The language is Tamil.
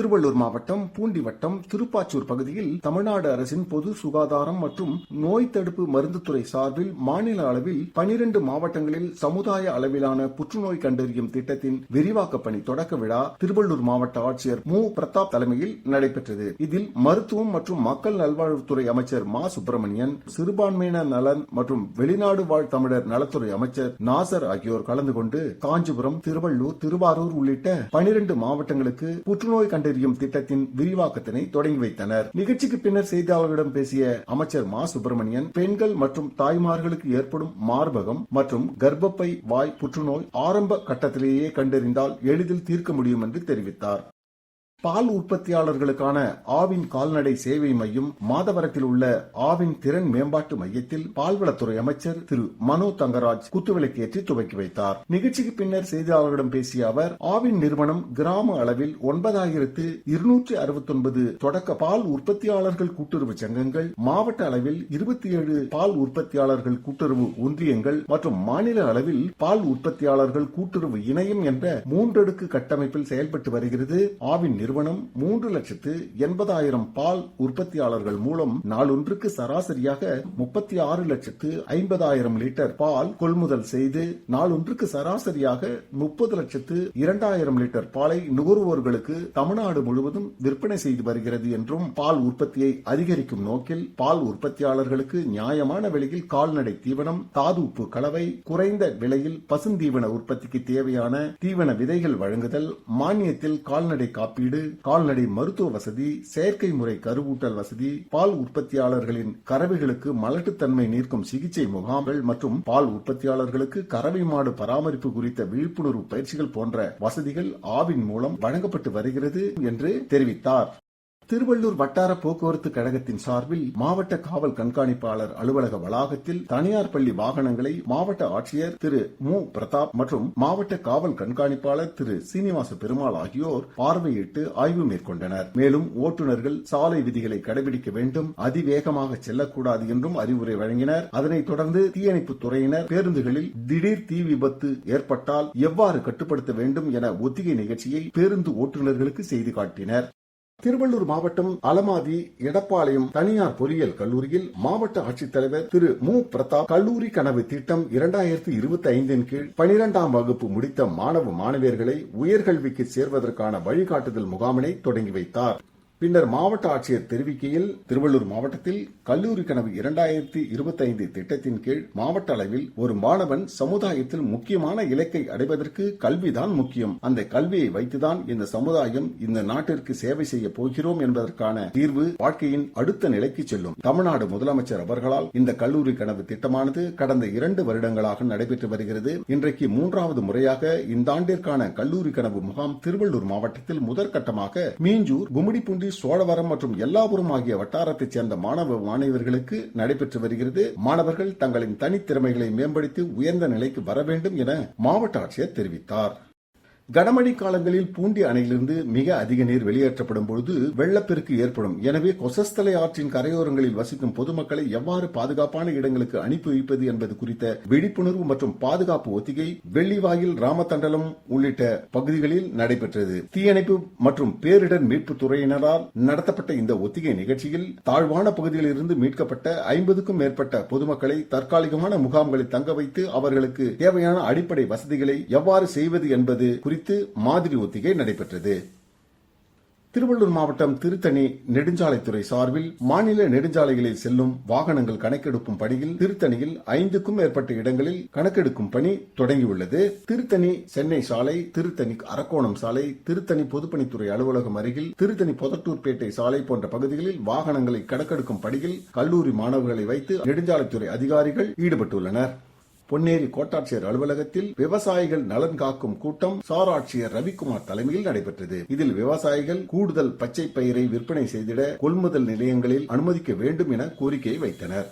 திருவள்ளூர் மாவட்டம் பூண்டி வட்டம் திருப்பாச்சூர் பகுதியில் தமிழ்நாடு அரசின் பொது சுகாதாரம் மற்றும் நோய் தடுப்பு மருந்துத்துறை சார்பில் மாநில அளவில் பனிரெண்டு மாவட்டங்களில் சமுதாய அளவிலான புற்றுநோய் கண்டறியும் திட்டத்தின் விரிவாக்க பணி தொடக்க விழா திருவள்ளூர் மாவட்ட ஆட்சியர் மு. பிரதாப் தலைமையில் நடைபெற்றது. இதில் மருத்துவம் மற்றும் மக்கள் நல்வாழ்வுத்துறை அமைச்சர் மா. சுப்பிரமணியன் சிறுபான்மையினர் நலன் மற்றும் வெளிநாடு வாழ் தமிழர் நலத்துறை அமைச்சர் நாசர் ஆகியோர் கலந்து கொண்டு காஞ்சிபுரம் திருவள்ளூர் திருவாரூர் உள்ளிட்ட பனிரெண்டு மாவட்டங்களுக்கு புற்றுநோய் கண்டறி கண்டறியும் திட்டத்தின் விரிவாக்கத்தினை தொடங்கி வைத்தனர். நிகழ்ச்சிக்கு பின்னர் செய்தியாளர்களிடம் பேசிய அமைச்சர் மா சுப்பிரமணியன் பெண்கள் மற்றும் தாய்மார்களுக்கு ஏற்படும் மார்பகம் மற்றும் கர்ப்பப்பை வாய் புற்றுநோய் ஆரம்ப கட்டத்திலேயே கண்டறிந்தால் எளிதில் தீர்க்க முடியும் என்று தெரிவித்தார். பால் உற்பத்தியாளர்களுக்கான ஆவின் கால்நடை சேவை மையம் மாதவரத்தில் உள்ள ஆவின் திறன் மேம்பாட்டு மையத்தில் பால்வளத்துறை அமைச்சர் திரு மனோ தங்கராஜ் குத்துவிளக்கேற்றி துவக்கி வைத்தார். நிகழ்ச்சிக்கு பின்னர் செய்தியாளர்களிடம் பேசிய அவர் ஆவின் நிறுவனம் கிராம அளவில் ஒன்பதாயிரத்து இருநூற்றி அறுபத்தி ஒன்பது தொடக்க பால் உற்பத்தியாளர்கள் கூட்டுறவு சங்கங்கள் மாவட்ட அளவில் இருபத்தி ஏழு பால் உற்பத்தியாளர்கள் கூட்டுறவு ஒன்றியங்கள் மற்றும் மாநில அளவில் பால் உற்பத்தியாளர்கள் கூட்டுறவு இணையம் என்ற மூன்றடுக்கு கட்டமைப்பில் செயல்பட்டு வருகிறது. ஆவின் நிறுவனம் மூன்று லட்சத்து எண்பதாயிரம் பால் உற்பத்தியாளர்கள் மூலம் நாளொன்றுக்கு சராசரியாக முப்பத்தி ஆறு லட்சத்து ஐம்பதாயிரம் லிட்டர் பால் கொள்முதல் செய்து நாளொன்றுக்கு சராசரியாக முப்பது லட்சத்து இரண்டாயிரம் லிட்டர் பாலை நுகர்வோர்களுக்கு தமிழ்நாடு முழுவதும் விற்பனை செய்து வருகிறது என்றும் பால் உற்பத்தியை அதிகரிக்கும் நோக்கில் பால் உற்பத்தியாளர்களுக்கு நியாயமான விலையில் கால்நடை தீவனம் தாது உப்பு கலவை குறைந்த விலையில் பசுந்தீவன உற்பத்திக்கு தேவையான தீவன விதைகள் வழங்குதல் மானியத்தில் கால்நடை காப்பீடு கால்நடை மருத்துவ வசதி செயற்கை முறை கருவூட்டல் வசதி பால் உற்பத்தியாளர்களின் கறவைகளுக்கு மலட்டுத்தன்மை நீர்க்கும் சிகிச்சை முகாம்கள் மற்றும் பால் உற்பத்தியாளர்களுக்கு கறவை மாடு பராமரிப்பு குறித்த விழிப்புணர்வு பயிற்சிகள் போன்ற வசதிகள் ஆவின் மூலம் வழங்கப்பட்டு வருகிறது என்று தெரிவித்தார். திருவள்ளூர் வட்டார போக்குவரத்து கழகத்தின் சார்பில் மாவட்ட காவல் கண்காணிப்பாளர் அலுவலக வளாகத்தில் தனியார் பள்ளி வாகனங்களை மாவட்ட ஆட்சியர் திரு மு. பிரதாப் மற்றும் மாவட்ட காவல் கண்காணிப்பாளர் திரு சீனிவாச பெருமாள் ஆகியோர் பார்வையிட்டு ஆய்வு மேற்கொண்டனர். மேலும் ஓட்டுநர்கள் சாலை விதிகளை கடைபிடிக்க வேண்டும் அதிவேகமாக செல்லக்கூடாது என்றும் அறிவுரை வழங்கினர். அதனைத் தொடர்ந்து தீயணைப்பு துறையினர் பேருந்துகளில் திடீர் தீ விபத்து ஏற்பட்டால் எவ்வாறு கட்டுப்படுத்த வேண்டும் என ஒத்திகை நிகழ்ச்சியை பேருந்து ஓட்டுநர்களுக்கு செய்து காட்டினர். திருவள்ளூர் மாவட்டம் அலமாதி எடப்பாளையம் தனியார் பொறியியல் கல்லூரியில் மாவட்ட ஆட்சித்தலைவர் திரு மு. பிரதாப் கல்லூரி கனவு திட்டம் இரண்டாயிரத்தி இருபத்தி ஐந்தின் கீழ் பனிரெண்டாம் வகுப்பு முடித்த மாணவ மாணவியர்களை உயர்கல்விக்கு சேர்வதற்கான வழிகாட்டுதல் முகாமினை தொடங்கி வைத்தார். பின்னர் மாவட்ட ஆட்சியர் தெரிவிக்கையில் திருவள்ளூர் மாவட்டத்தில் கல்லூரி கனவு இரண்டாயிரத்தி இருபத்தி ஐந்து திட்டத்தின் கீழ் மாவட்ட அளவில் ஒரு மாணவன் சமுதாயத்தில் முக்கியமான இலக்கை அடைவதற்கு கல்விதான் முக்கியம். அந்த கல்வியை வைத்துதான் இந்த சமுதாயம் இந்த நாட்டிற்கு சேவை செய்ய போகிறோம் என்பதற்கான தீர்வு வாழ்க்கையின் அடுத்த நிலைக்கு செல்லும். தமிழ்நாடு முதலமைச்சர் அவர்களால் இந்த கல்லூரி கனவு திட்டமானது கடந்த இரண்டு வருடங்களாக நடைபெற்று வருகிறது. இன்றைக்கு மூன்றாவது முறையாக இந்த ஆண்டிற்கான கல்லூரி கனவு முகாம் திருவள்ளூர் மாவட்டத்தில் முதற்கட்டமாக மீஞ்சூர் கும்மிடிப்பூண்டி சோழவரம் மற்றும் எல்லாபுரம் ஆகிய வட்டாரத்தைச் சேர்ந்த மாணவ மாணவர்களுக்கு நடைபெற்று வருகிறது. மாணவர்கள் தங்களின் தனித்திறமைகளை மேம்படுத்தி உயர்ந்த நிலைக்கு வர வேண்டும் என மாவட்ட ஆட்சியர் தெரிவித்தார். கனமழை காலங்களில் பூண்டி அணையிலிருந்து மிக அதிக நீர் வெளியேற்றப்படும் பொழுது வெள்ளப்பெருக்கு ஏற்படும். எனவே கொசஸ்தலை ஆற்றின் கரையோரங்களில் வசிக்கும் பொதுமக்களை எவ்வாறு பாதுகாப்பான இடங்களுக்கு அனுப்பி வைப்பது என்பது குறித்த விழிப்புணர்வு மற்றும் பாதுகாப்பு ஒத்திகை வெள்ளிவாயில் ராமதண்டலம் உள்ளிட்ட பகுதிகளில் நடைபெற்றது. தீயணைப்பு மற்றும் பேரிடர் மீட்பு துறையினரால் நடத்தப்பட்ட இந்த ஒத்திகை நிகழ்ச்சியில் தாழ்வான பகுதிகளில் இருந்து மீட்கப்பட்ட ஐம்பதுக்கும் மேற்பட்ட பொதுமக்களை தற்காலிகமான முகாம்களில் தங்க வைத்து அவர்களுக்கு தேவையான அடிப்படை வசதிகளை எவ்வாறு செய்வது என்பது குறித்து குறித்து மாதிரி ஒத்திகை நடைபெற்றது. திருவள்ளூர் மாவட்டம் திருத்தணி நெடுஞ்சாலைத்துறை சார்பில் மாநில நெடுஞ்சாலைகளில் செல்லும் வாகனங்கள் கணக்கெடுக்கும் பணியில் திருத்தணியில் ஐந்துக்கும் மேற்பட்ட இடங்களில் கணக்கெடுக்கும் பணி தொடங்கியுள்ளது. திருத்தணி சென்னை சாலை திருத்தணி அரக்கோணம் சாலை திருத்தணி பொதுப்பணித்துறை அலுவலகம் அருகில் திருத்தணி பொதட்டூர்பேட்டை சாலை போன்ற பகுதிகளில் வாகனங்களை கணக்கெடுக்கும் பணியில் கல்லூரி மாணவர்களை வைத்து நெடுஞ்சாலைத்துறை அதிகாரிகள் ஈடுபட்டுள்ளனர். பொன்னேரி கோட்டாட்சியர் அலுவலகத்தில் விவசாயிகள் நலன் காக்கும் கூட்டம் சார் ஆட்சியர் ரவிக்குமார் தலைமையில் நடைபெற்றது. இதில் விவசாயிகள் கூடுதல் பச்சை பயிரை விற்பனை செய்திட கொள்முதல் நிலையங்களில் அனுமதிக்க வேண்டும் என கோரிக்கை வைத்தனர்.